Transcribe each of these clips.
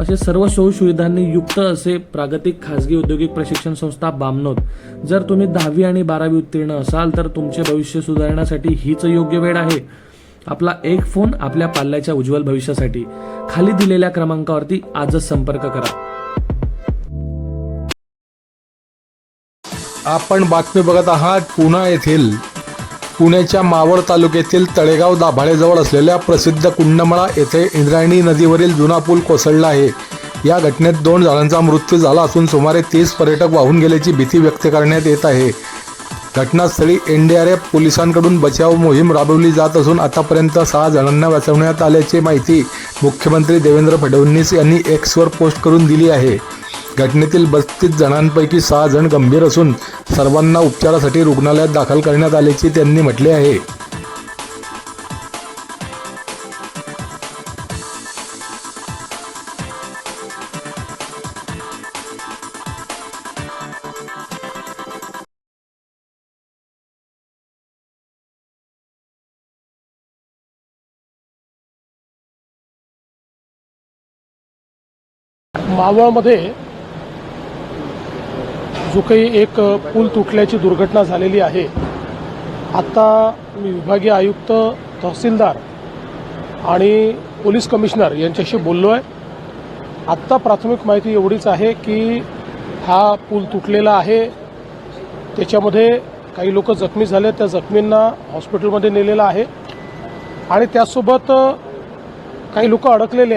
असे सर्व सोयीसुविधांनी युक्त असे प्रागतिक खाजगी औद्योगिक प्रशिक्षण संस्था बामनोद. जर तुम्ही दहावी आणि बारावी उत्तीर्ण असाल तर तुमचे भविष्य सुधारण्यासाठी हीच योग्य वेळ आहे. आपला एक फोन आपल्या पाल्याच्या उज्ज्वल भविष्यासाठी. खाली दिलेल्या क्रमांकावरती आजच संपर्क करा. आपण बातमी बघत आहात पुणा येथील पुण्याच्या मावळ तालुक्यातील तळेगाव दाभाडेजवळ असलेल्या प्रसिद्ध कुंडमळा येथे इंद्रायणी नदीवरील जुना पूल कोसळला आहे. या घटनेत दोन जणांचा मृत्यू झाला असून सुमारे तीस पर्यटक वाहून गेल्याची भीती व्यक्त करण्यात येत आहे. घटनास्थळी एन डी आर एफ पोलिसांकडून बचाव मोहीम राबवली जात असून आतापर्यंत सहा जणांना वाचवण्यात आल्याची माहिती मुख्यमंत्री देवेंद्र फडणवीस यांनी एक्सवर पोस्ट करून दिली आहे. घटनेतील बत्तीस जणांपैकी सहा जण गंभीर असून सर्वांना उपचारासाठी रुग्णालयात दाखल करण्यात आल्याचे त्यांनी म्हटले आहे. मावळमध्ये जो काही एक पूल तुटल्याची दुर्घटना झालेली आहे आत्ता मी विभागीय आयुक्त तहसीलदार आणि पोलीस कमिशनर यांच्याशी बोललो आहे आत्ता प्राथमिक माहिती एवढीच आहे की हा पूल तुटलेला आहे. त्याच्यामध्ये काही लोक जखमी झाले त्या जखमींना हॉस्पिटलमध्ये नेलेलं आहे. आणि त्यासोबत काही लोक अडकलेले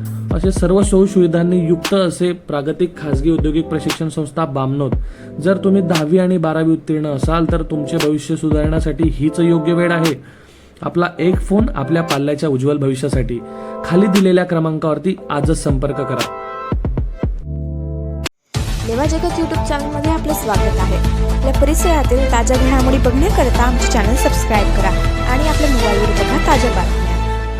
असे सर्व सोयीसुविधांनी युक्त असे प्रागतिक खाजगी औद्योगिक प्रशिक्षण संस्था बामनोद. जर तुम्ही दहावी आणि बारावी उत्तीर्ण असाल तर तुमचे भविष्य सुधारण्यासाठी हीच योग्य वेळ आहे. आपला एक फोन आपल्या पाल्याच्या उज्ज्वल भविष्यासाठी. खाली दिलेल्या क्रमांकावरती आजच संपर्क करा. लेवा जगत यूट्यूब चॅनलमध्ये आपलं स्वागत आहे. आपल्या परिसरातील ताज्या घडामोडी बघण्याकरता आमचे चॅनल सबस्क्राईब करा आणि आपल्या मोबाईलवर बघा ताज्या बातम्या.